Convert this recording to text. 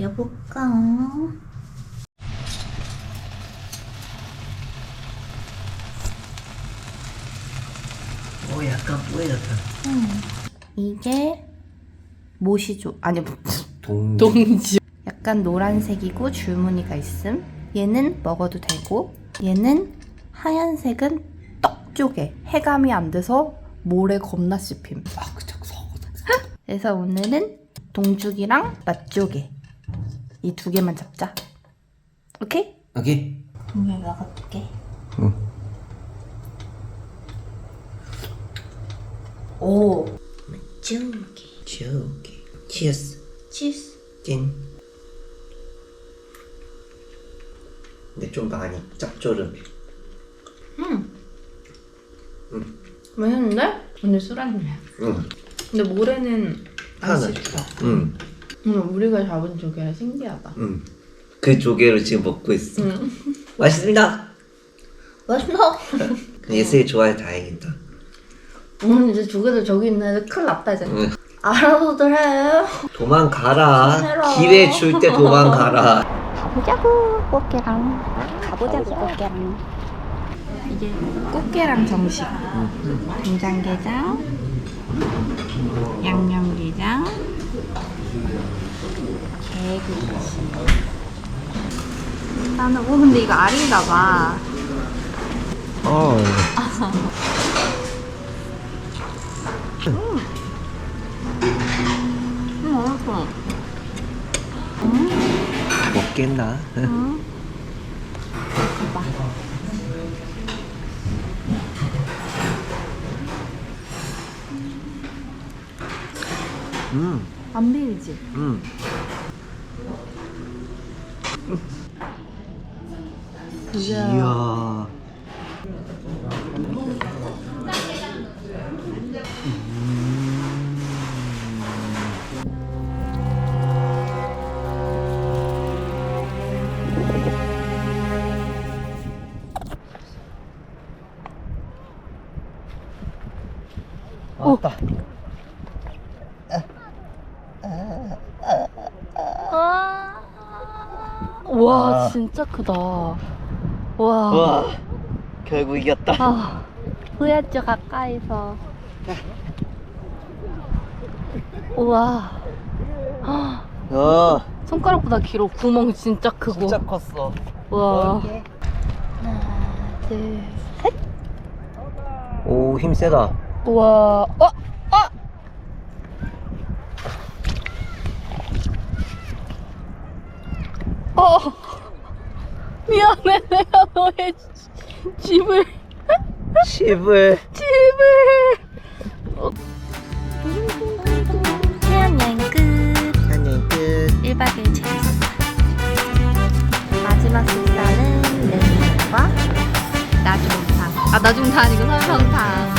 열어볼까? 오 약간 뿌얘졌다. 이게 모시조 아니 동. 동지 약간 노란색이고 줄무늬가 있음 얘는 먹어도 되고 얘는 하얀색은 떡 쪽에 해감이 안 돼서 모래 겁나 씹힘 아 그저 서거든. 그래서 오늘은 동죽이랑 맛조개 이 두 개만 잡자 오케이? 오케이. 동물 먹어볼게 응. 오 쪼개. 쪼개. 치어스. 치즈 찐. 근데 좀 많이 짭조름해. 맛있는데? 오늘 술 한잔 해 응. 근데 모래는 안 하나. 씹혀 응. 음, 우리가 잡은 조개라 신기하다 응. 그 조개를 지금 먹고 있어. 응. 맛있습니다. 맛있어 예슬이 좋아해 다행이다. 오늘 이제 조개들 저기 있는데 큰일 났다 이제 응. 알아서들 해 도망가라. 싫어. 기회 줄 때 도망가라. 가보자고 꽃게랑 가보자고 꽃게랑 이게 꽃게랑 정식 된장게장 양념게장 개구치 나는 어 근데 이거 알인가 봐 어. 음, 맛있어 먹겠나? 응. 봐봐 음. 안 비리지? 음. 이야. 왔다. 와 아. 진짜 크다. 와, 와, 결국 이겼다. 아, 후야죠 가까이서. 우와. 어, 손가락보다 길어. 구멍 진짜 크고. 진짜 컸어. 와. 하나 둘 오, 힘 세다. 우와. 어? 어? 어 미안해 내가 너의 지- 집을. 집을 해양 여행 끝 한일 끝. 1박 2일 재밌었다 마지막 식사는 냉면과 나중탕 아 나중탕 아니고 설렁탕